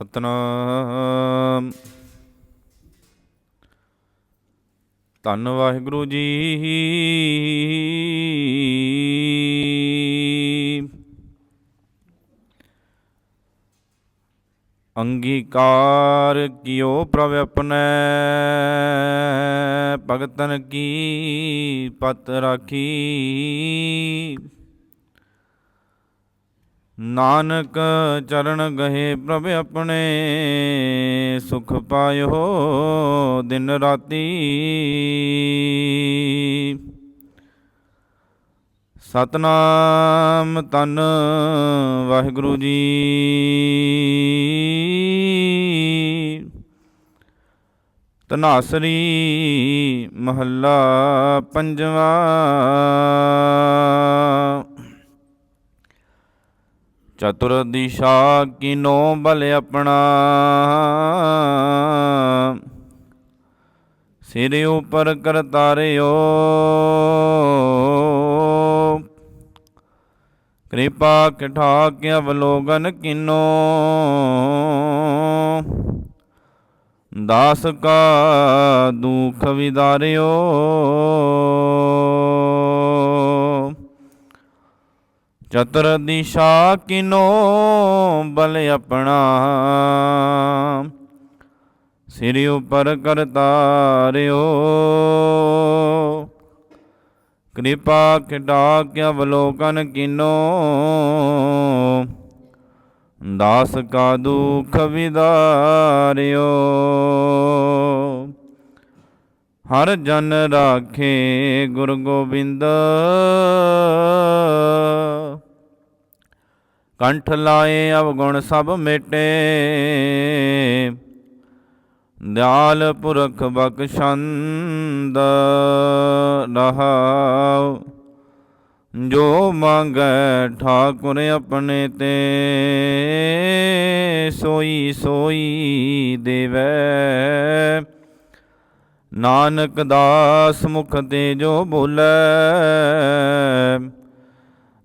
ਸਤਨਾਮ। ਧੰਨ ਵਾਹਿਗੁਰੂ ਜੀ। ਅੰਗੀਕਾਰ ਕਿਓ ਪ੍ਰਭ ਆਪਣੇ ਭਗਤਨ ਕੀ ਪਤ ਰਾਖੀ। ਨਾਨਕ ਚਰਨ ਗਹੇ ਪ੍ਰਭ ਆਪਣੇ, ਸੁਖ ਪਾਇਓ ਦਿਨ ਰਾਤੀ। ਸਤਨਾਮ ਤਨ ਵਾਹਿਗੁਰੂ ਜੀ। ਤਨਾਸਰੀ ਮਹੱਲਾ ਪੰਜਵਾ। ਚਤੁਰ ਦਿਸ਼ਾ ਕਿਨੋ ਬਲ ਆਪਣਾ। ਸਿਰ ਉਪਰ ਕਰਤਾਰਿਓ ਕਿਰਪਾ ਕਿਠਾ ਕੇ ਅਵਲੋਗਨ ਕਿਨੋ। ਦਾਸ ਕਾ ਦੁਖ ਵਿਦਾਰਿਓ। ਚਤੁਰ ਦਿਸ਼ਾ ਕਿਨੋ ਬਲ ਆਪਣਾ। ਸਿਰ ਉਪਰ ਕਰਤਾਰਿਓ ਕਿਰਪਾ ਕਿਡਾ ਕੇ ਅਵਲੋਕਨ ਕਿਨੋ। ਦਾਸ ਕਾ ਦੁਖ ਵਿਦਾਰਿਓ। ਹਰ ਜਨ ਰਾਖੇ ਗੁਰ ਗੋਬਿੰਦ। ਕੰਠ ਲਾਏ, ਅਵਗੁਣ ਸਭ ਮਿਟੇ। ਦਿਆਲ ਪੁਰਖ ਬਖਸ਼ੰਦ ਰਹਾਉ। ਜੋ ਮੰਗੈ ਠਾਕੁਰ ਆਪਣੇ ਤੇ, ਸੋਈ ਸੋਈ ਦੇਵੈ। ਨਾਨਕ ਦਾਸ ਮੁਖ ਤੇ ਜੋ ਬੋਲੇ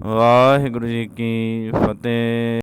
ਵਾਹਿਗੁਰੂ ਜੀ ਕੀ ਫਤਿਹ।